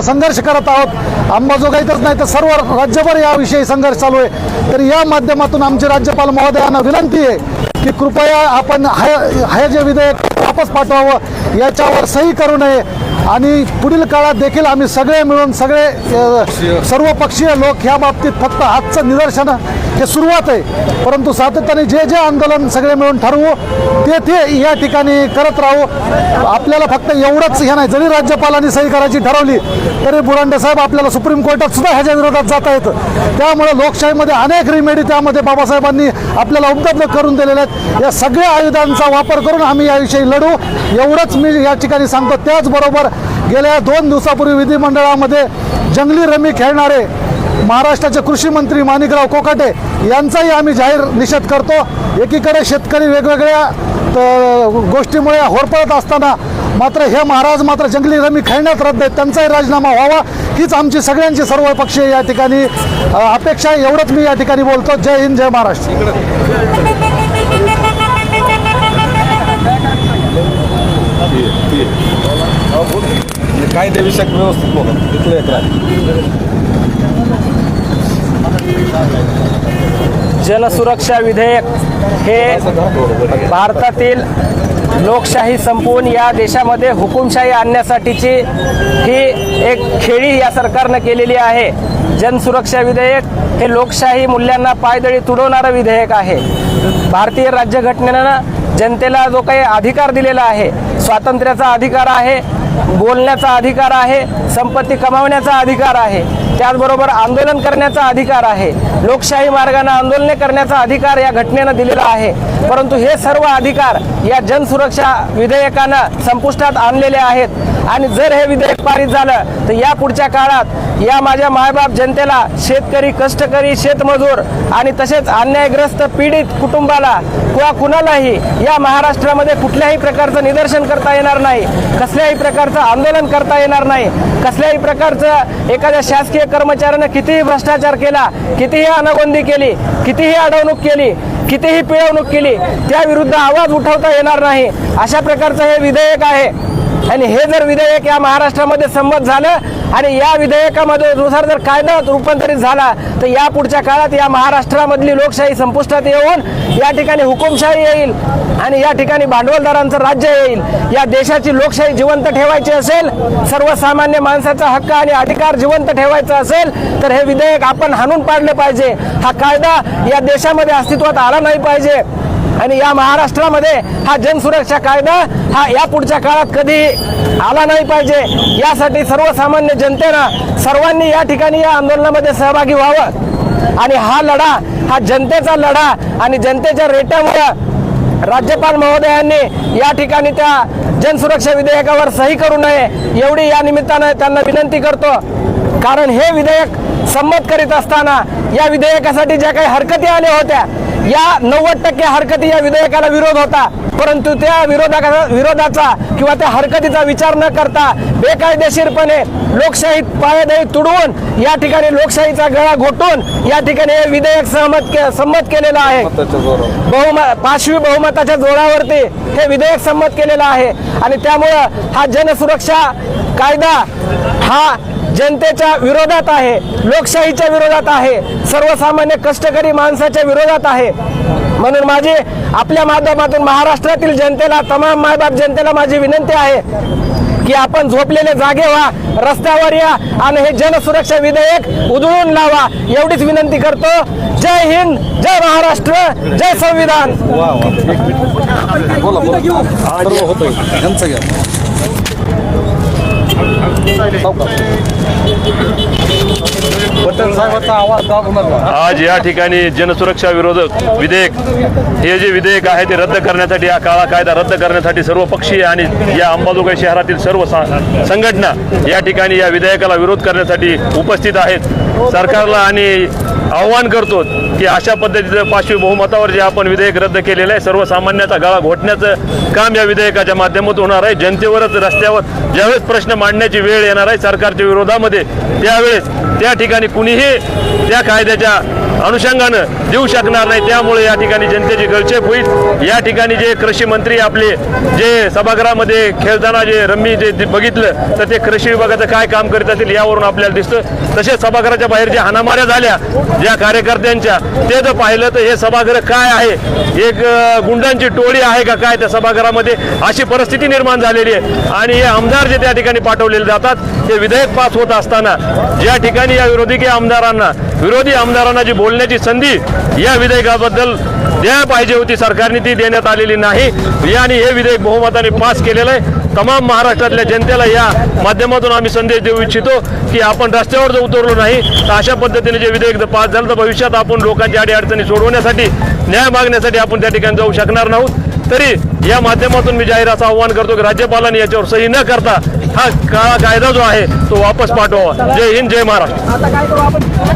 संघर्ष करत आहोत. अंबाजोगाईतच नाही तर सर्व राज्यभर याविषयी संघर्ष चालू आहे. तर या माध्यमातून आमचे राज्यपाल महोदयांना विनंती आहे की कृपया आपण हे हाय जे विधेयक वापस पाठवावं. याच्यावर सही करू नये. आणि पुढील काळात देखील आम्ही सगळे मिळून सगळे सर्वपक्षीय सर्व पक्षीय लोक ह्या बाबतीत फक्त आजचं निदर्शन हे सुरुवात आहे. परंतु सातत्याने जे जे आंदोलन सगळे मिळून ठरवू ते ते या ठिकाणी करत राहू. आपल्याला फक्त एवढंच हे नाही जरी राज्यपालांनी सही करायची ठरवली तरी बुरांडे साहेब आपल्याला सुप्रीम कोर्टात सुद्धा ह्याच्या विरोधात जाता येतं त्यामुळे लोकशाहीमध्ये अनेक रिमेडी त्यामध्ये बाबासाहेबांनी आपल्याला उपलब्ध करून दिलेल्या आहेत. या सगळ्या आयुधांचा वापर करून आम्ही याविषयी लढू. एवढंच मी या ठिकाणी सांगतो. त्याचबरोबर गेल्या दोन दिवसापूर्वी विधिमंडळामध्ये जंगली रमी खेळणारे महाराष्ट्राचे कृषी मंत्री माणिकराव कोकाटे यांचाही आम्ही जाहीर निषेध करतो. एकीकडे शेतकरी वेगवेगळ्या गोष्टीमुळे होरपळत असताना मात्र हे महाराज मात्र जंगली रमी खेळण्यात रद्द आहेत. त्यांचाही राजीनामा व्हावा. हीच आमची सगळ्यांची सर्व पक्षीय या ठिकाणी अपेक्षा एवढंच मी या ठिकाणी बोलतो. जय हिंद जय महाराष्ट्र. कायदेविषयक व्यवस्थित बोला. तिथलं एक राहील जलसुरक्षा विधेयक हे भारतातील लोकशाही संपवून या देशामध्ये हुकुमशाही आणण्यासाठीची ही एक खेळी या सरकारनं केलेली आहे. जनसुरक्षा विधेयक हे लोकशाही मूल्यांना पायदळी तुडवणारं विधेयक आहे. भारतीय राज्यघटनेनं जनतेला जो काही अधिकार दिलेला आहे स्वातंत्र्याचा अधिकार आहे बोलण्याचा अधिकार आहे संपत्ती कमावण्याचा अधिकार आहे त्याचबरोबर आंदोलन करण्याचा अधिकार आहे लोकशाही मार्गाने आंदोलने करण्याचा अधिकार या घटनेनं दिलेला आहे. परंतु हे सर्व अधिकार या जनसुरक्षा विधेयकानं संपुष्टात आणलेले आहेत. आणि जर हे विधेयक पारित झालं तर या पुढच्या काळात या माझ्या मायबाप जनतेला शेतकरी कष्ट कष्टकरी शेतमजूर आणि तसेच अन्यायग्रस्त पीडित कुटुंबाला किंवा कुणालाही या महाराष्ट्रामध्ये कुठल्याही प्रकारचं निदर्शन करता येणार नाही कसल्याही प्रकारचं आंदोलन करता येणार नाही कसल्याही प्रकारचं एखाद्या शासकीय कर्मचाऱ्यानं कितीही भ्रष्टाचार केला कितीही अनागोंदी केली कितीही अडवणूक केली कितीही पिळवणूक केली त्याविरुद्ध आवाज उठवता येणार नाही. अशा प्रकारचं हे विधेयक आहे. आणि हे जर विधेयक या महाराष्ट्रामध्ये संमत झालं आणि या विधेयकामध्ये नुसार जर कायदा रूपांतरित झाला तर या पुढच्या काळात या महाराष्ट्रामधली लोकशाही संपुष्टात येऊन या ठिकाणी हुकुमशाही येईल आणि या ठिकाणी भांडवलदारांचं राज्य येईल. या देशाची लोकशाही जिवंत ठेवायची असेल सर्वसामान्य माणसाचा हक्क आणि अधिकार जिवंत ठेवायचा असेल तर हे विधेयक आपण हाणून पाडले पाहिजे. हा कायदा या देशामध्ये अस्तित्वात आला नाही पाहिजे. आणि या महाराष्ट्रामध्ये हा जनसुरक्षा कायदा हा या पुढच्या काळात कधी आला नाही पाहिजे. यासाठी सर्वसामान्य जनतेनं सर्वांनी या ठिकाणी या आंदोलनामध्ये सहभागी व्हावं. आणि हा लढा हा जनतेचा लढा आणि जनतेच्या रेट्यामुळे राज्यपाल महोदयांनी या ठिकाणी त्या जनसुरक्षा विधेयकावर सही करू नये एवढी या निमित्तानं त्यांना विनंती करतो. कारण हे विधेयक संमत करीत असताना या विधेयकासाठी ज्या काही हरकती आल्या होत्या या नव्वद टक्के हरकती या विधेयकाला विरोध होता. परंतु त्या विरोधा विरोधाचा किंवा त्या हरकतीचा विचार न करता बेकायदेशीरपणे लोकशाही पायदळी तुडवून या ठिकाणी लोकशाहीचा गळा घोटून या ठिकाणी हे विधेयक सहमत के, संमत केलेलं आहे. बहुमत पाचवी बहुमताच्या जोरावरती हे विधेयक संमत केलेलं आहे. आणि त्यामुळं हा जनसुरक्षा कायदा हा जनतेच्या विरोधात आहे लोकशाहीच्या विरोधात आहे सर्वसामान्य कष्टकरी माणसाच्या विरोधात आहे. म्हणून माझी आपल्या माध्यमातून महाराष्ट्रातील जनतेला तमाम मायबाप जनतेला माझी विनंती आहे की आपण झोपलेले जागे व्हा रस्त्यावर या आणि हे जनसुरक्षा विधेयक उधळून लावा एवढीच विनंती करतो. जय हिंद जय महाराष्ट्र जय संविधान. आज या ठिकाणी जनसुरक्षा विरोधक विधेयक हे जे विधेयक आहे ते रद्द करण्यासाठी हा काळा कायदा रद्द करण्यासाठी सर्व पक्षीय आणि या अंबाजोगाई शहरातील सर्व संघटना या ठिकाणी या विधेयकाला विरोध करण्यासाठी उपस्थित आहेत. सरकारला आणि आव्हान करतो की अशा पद्धतीचं पाचवी बहुमतावर जे आपण विधेयक रद्द केलेलं आहे सर्वसामान्याचा गळा घोटण्याचं काम या विधेयकाच्या माध्यमातून होणार आहे. जनतेवरच रस्त्यावर ज्यावेळेस प्रश्न मांडण्याची वेळ येणार आहे सरकारच्या विरोधामध्ये. त्यावेळेस त्या ठिकाणी कुणीही त्या कायद्याच्या अनुषंगानं देऊ शकणार नाही. त्यामुळे या ठिकाणी जनतेची गळचेप होईल. या ठिकाणी जे कृषी मंत्री आपले जे सभागृहामध्ये खेळताना जे रम्मी जे बघितलं तर ते कृषी विभागाचं काय काम करीत असतील यावरून आपल्याला दिसतं. तसेच सभागृहाच्या बाहेर ज्या हाणामाऱ्या झाल्या ज्या कार्यकर्त्यांच्या ते जर पाहिलं तर हे सभागृह काय आहे? एक गुंडांची टोळी आहे का काय त्या सभागृहामध्ये? अशी परिस्थिती निर्माण झालेली आहे. आणि हे आमदार जे त्या ठिकाणी पाठवलेले जातात हे विधेयक पास होत असताना ज्या ठिकाणी या विरोधी आमदारांना विरोधी आमदारांना जी बोलण्याची संधी या विधेयकाबद्दल द्यायला पाहिजे होती सरकारने ती देण्यात आलेली नाही. आणि हे विधेयक बहुमताने पास केलेलं आहे. तमाम महाराष्ट्रातल्या जनतेला या माध्यमातून आम्ही संदेश देऊ इच्छितो की आपण रस्त्यावर जर उतरलो नाही तर अशा पद्धतीने जे विधेयक जर पास झालं तर भविष्यात आपण लोकांची अडीअडचणी सोडवण्यासाठी न्याय मागण्यासाठी आपण त्या ठिकाणी जाऊ शकणार नाहोत. तरी या माध्यमातून मी जाहीर असं आव्हान करतो की राज्यपालांनी याच्यावर सही न करता हा काळा कायदा जो आहे तो वापस पाठवावा जय हिंद जय महाराष्ट्र.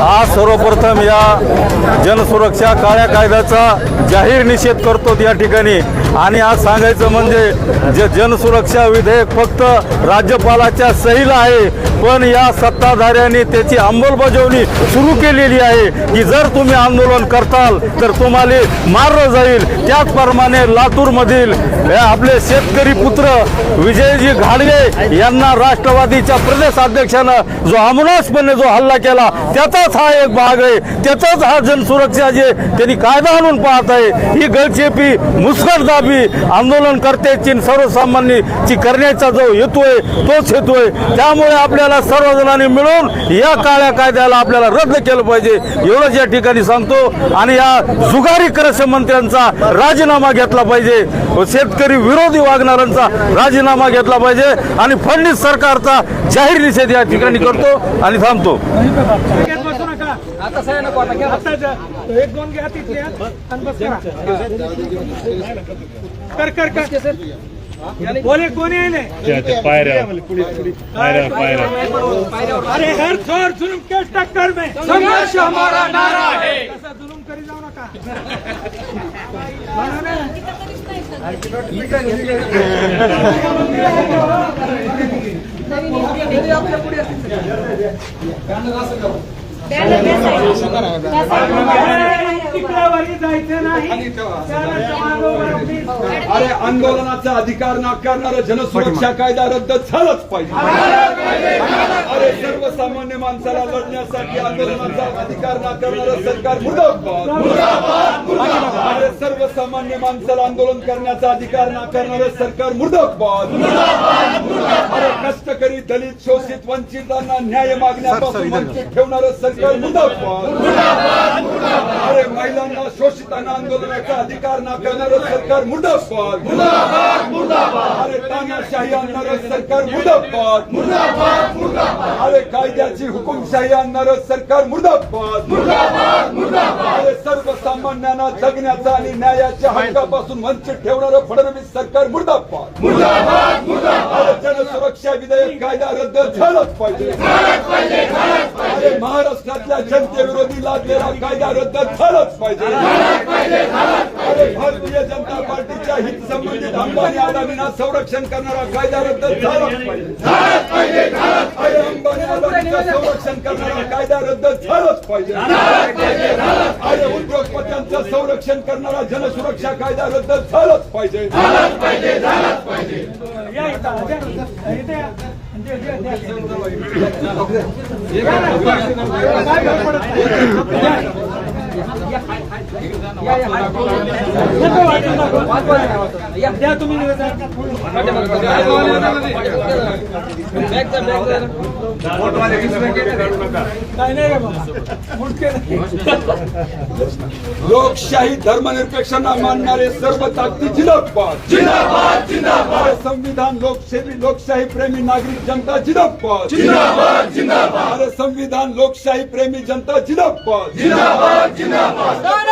आज सर्वप्रथम या जनसुरक्षा काळ्या कायद्याचा जाहीर निषेध करतो या ठिकाणी. आणि आज सांगायचं म्हणजे जे जनसुरक्षा विधेयक फक्त राज्यपालाच्या सहीला आहे पण या सत्ताधाऱ्यांनी त्याची अंमलबजावणी सुरू केलेली आहे की जर तुम्ही आंदोलन करताल तर तुम्हाला मारलं जाईल. त्याचप्रमाणे लातूरमधील आपले शेतकरी पुत्र विजयजी घाडगे यांना राष्ट्रवादीच्या प्रदेश अध्यक्षानं जो अमनासपणे जो हल्ला केला त्याचाच हा एक भाग आहे. त्याचाच हा जनसुरक्षा जे त्यांनी कायदा आणून पाहत आहे ही गळचेपी मुस्कटदाबी आंदोलनकर्त्याची सर्वसामान्यची करण्याचा जो हेतू आहे तोच हेतू आहे. त्यामुळे आपल्याला सर्वजणांनी मिळून या काळ्या कायद्याला आपल्याला रद्द केलं पाहिजे. एवढंच या ठिकाणी सांगतो. आणि या जुगारी कृषी मंत्र्यांचा राजीनामा घेतला पाहिजे. शेतकरी विरोधी वागणाऱ्यांचा राजीनामा घेतला पाहिजे. आणि फडणवीस सरकारचा जाहीर निषेध या ठिकाणी करतो आणि थांबतो. आता नको आता एक दोन घ्या कर कर कर. बोले कोणी आहे नाही? अरे हर थोर जुलूम के टक्कर में संघर्ष हमारा नारा है. तसा जुलूम करी जाऊ नका. जायचं नाही. अरे आंदोलनाचा अधिकार नाकारणारा जनसुरक्षा कायदा रद्द झालाच पाहिजे. अरे सर्वसामान्य माणसाला लढण्यासाठी आंदोलनाचा अधिकार नाकारणारं सरकार मुर्दाबाद. अरे सर्वसामान्य माणसाला आंदोलन करण्याचा अधिकार नाकारणारं सरकार मुर्दाबाद. अरे कष्टकरी दलित शोषित वंचितांना न्याय मागण्यापासून वंचित ठेवणारं सरकार मुर्दाबाद. अरे महिलांना शोषितांना आंदोलनाचा अधिकार नाकारणारं सरकार मुर्दाबाद. अरे तानाशाही आणणारं सरकार मुर्दाबाद. अरे कायद्याची हुकुमशाही आणणारं सरकार मुर्दाबाद. अरे सर्वसामान्यांना जगण्याचा आणि न्यायाच्या हक्कापासून वंचित ठेवणारं फडणवीस सरकार मुर्दाबाद. अरे जनसुरक्षा विधेयक कायदा रद्द झालाच पाहिजे. अरे महाराष्ट्रातल्या जनतेविरोधी लादलेला कायदा रद्द झालाच पाहिजे. भारतीय जनता पार्टीच्या हित संबंधित अंबानी अदानींना संरक्षण करणारा कायदा रद्द झालाच पाहिजे अंबानी अदानीचं संरक्षण करणारा कायदा रद्द झालाच पाहिजे अरे उद्योगपत्यांचं संरक्षण करणारा जनसुरक्षा कायदा रद्द झालाच पाहिजे. काय लोकशाही धर्मनिरपेक्षांना मानणारे सर्व ताकदी जिंदाबाद जिंदाबाद जिंदाबाद संविधान लोकशाही लोकशाही प्रेमी नागरिक जनता जिंदाबाद जिंदाबाद जिंदाबाद संविधान लोकशाही प्रेमी जनता जिंदाबाद चलेगी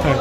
हे